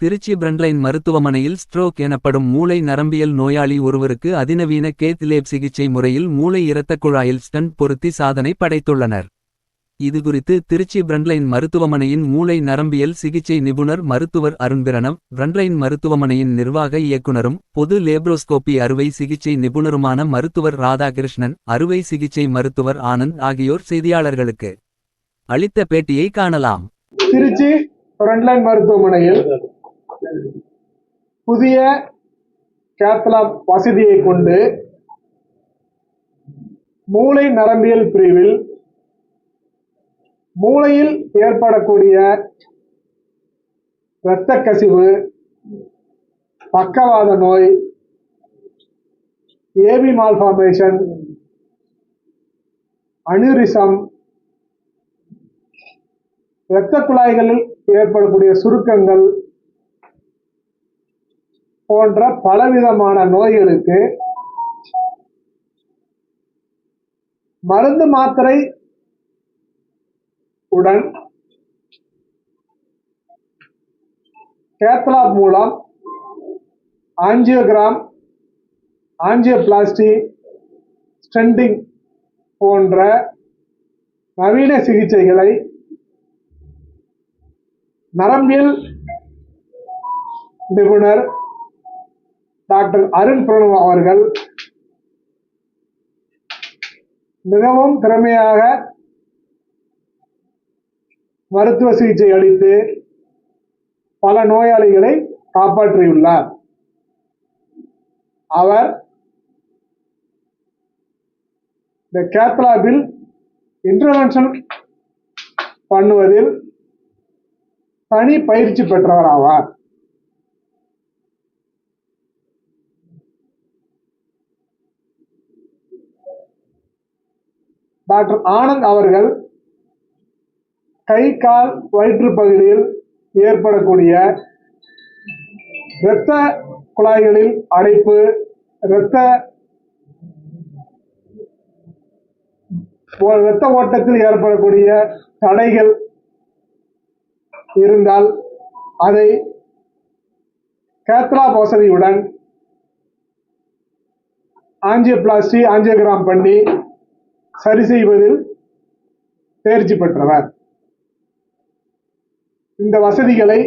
திருச்சி பிரண்ட்லைன் மருத்துவமனையில் ஸ்ட்ரோக் எனப்படும் மூளை நரம்பியல் நோயாளி ஒருவருக்கு அதிநவீன கேத்லேப் சிகிச்சை முறையில் மூளை இரத்தக் குழாயில் ஸ்டன்ட் பொருத்தி சாதனை படைத்துள்ளனர். இதுகுறித்து திருச்சி பிரண்ட்லைன் மருத்துவமனையின் மூளை நரம்பியல் சிகிச்சை நிபுணர் மருத்துவர் அருண்பிரணவ் பிரண்ட்லைன் மருத்துவமனையின் நிர்வாக இயக்குனரும் பொது லேப்ரோஸ்கோபி அறுவை சிகிச்சை நிபுணருமான மருத்துவர் ராதாகிருஷ்ணன் அறுவை சிகிச்சை மருத்துவர் ஆனந்த் ஆகியோர் செய்தியாளர்களுக்கு அளித்த பேட்டியை காணலாம். திருச்சி பிரண்ட்லைன் மருத்துவமனையில் புதிய கேத்லாப் வசதியை கொண்டு மூளை நரம்பியல் பிரிவில் மூளையில் ஏற்படக்கூடிய இரத்த கசிவு பக்கவாத நோய் ஏபி மால்ஃபார்மேஷன் அனிரிசம் இரத்த குழாய்களில் ஏற்படக்கூடிய சுருக்கங்கள் போன்ற பலவிதமான நோய்களுக்கு மருந்து மாத்திரை உடன் கேத்லாப் மூலம் ஆஞ்சியோகிராம் ஆஞ்சியோபிளாஸ்டி ஸ்டெண்டிங் போன்ற நவீன சிகிச்சைகளை நரம்பியல் நிபுணர் டாக்டர் அருண் பிரணவ் அவர்கள் மிகவும் திறமையாக மருத்துவ சிகிச்சை அளித்து பல நோயாளிகளை காப்பாற்றியுள்ளார். அவர் இந்த கேத்லாபில் இன்டர்வென்ஷன் பண்ணுவதில் தனி பயிற்சி பெற்றவர் ஆவார் டாக்டர் ஆனந்த் அவர்கள் கை கால் வயிற்று பகுதியில் ஏற்படக்கூடிய இரத்த குழாய்களில் அடைப்பு இரத்த இரத்த ஓட்டத்தில் ஏற்படக்கூடிய தடைகள் இருந்தால் அதை கேத்ரா வசதியுடன் ஆஞ்சியோபிளாஸ்டி ஆஞ்சியோகிராம் பண்ணி சரி செய்வதில் தேர்ச்சி பெற்றவர். இந்த வசதிகளை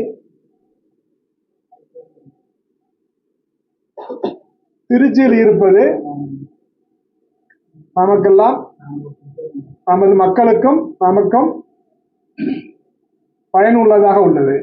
திருச்சியில் இருப்பது நமக்கெல்லாம் நமது மக்களுக்கும் நமக்கும் பயனுள்ளதாக உள்ளது.